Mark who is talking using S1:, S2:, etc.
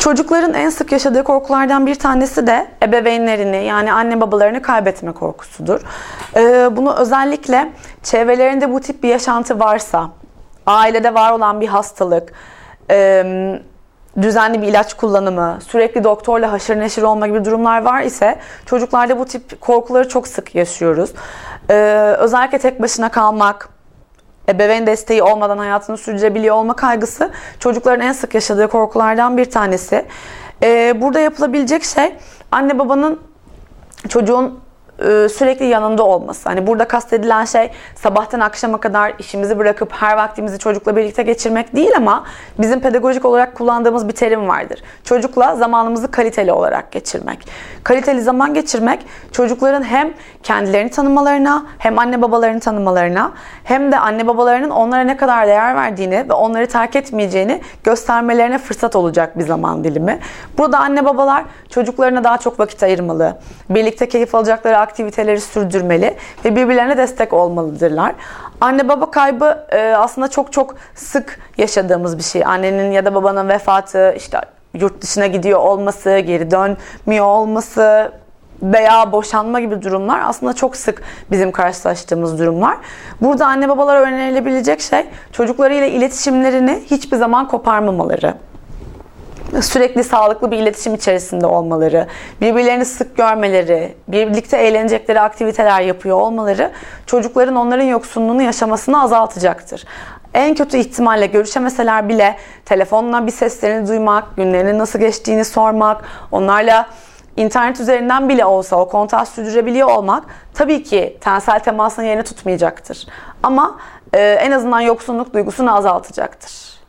S1: Çocukların en sık yaşadığı korkulardan bir tanesi de ebeveynlerini yani anne babalarını kaybetme korkusudur. Ee, bunu özellikle çevrelerinde bu tip bir yaşantı varsa, ailede var olan bir hastalık, e, düzenli bir ilaç kullanımı, sürekli doktorla haşır neşir olma gibi durumlar var ise çocuklarda bu tip korkuları çok sık yaşıyoruz. Ee, özellikle tek başına kalmak, ebeveyn desteği olmadan hayatını sürdürebiliyor olma kaygısı çocukların en sık yaşadığı korkulardan bir tanesi. Ee, burada yapılabilecek şey anne babanın çocuğun e, sürekli yanında olması. Hani burada kastedilen şey sabahtan akşama kadar işimizi bırakıp her vaktimizi çocukla birlikte geçirmek değil ama bizim pedagojik olarak kullandığımız bir terim vardır. Çocukla zamanımızı kaliteli olarak geçirmek. Kaliteli zaman geçirmek çocukların hem kendilerini tanımalarına hem anne babalarını tanımalarına hem de anne babalarının onlara ne kadar değer verdiğini ve onları terk etmeyeceğini göstermelerine fırsat olacak bir zaman dilimi. Burada anne babalar çocuklarına daha çok vakit ayırmalı. Birlikte keyif alacakları aktiviteleri sürdürmeli ve birbirlerine destek olmalıdırlar. Anne baba kaybı e, aslında çok çok sık yaşadığımız bir şey. Annenin ya da babanın vefatı, işte yurt dışına gidiyor olması, geri dönmüyor olması veya boşanma gibi durumlar aslında çok sık bizim karşılaştığımız durumlar. Burada anne babalara önerilebilecek şey çocuklarıyla iletişimlerini hiçbir zaman koparmamaları sürekli sağlıklı bir iletişim içerisinde olmaları, birbirlerini sık görmeleri, birlikte eğlenecekleri aktiviteler yapıyor olmaları çocukların onların yoksunluğunu yaşamasını azaltacaktır. En kötü ihtimalle görüşemeseler bile telefonla bir seslerini duymak, günlerinin nasıl geçtiğini sormak, onlarla internet üzerinden bile olsa o kontağı sürdürebiliyor olmak tabii ki tensel temasın yerini tutmayacaktır. Ama e, en azından yoksunluk duygusunu azaltacaktır.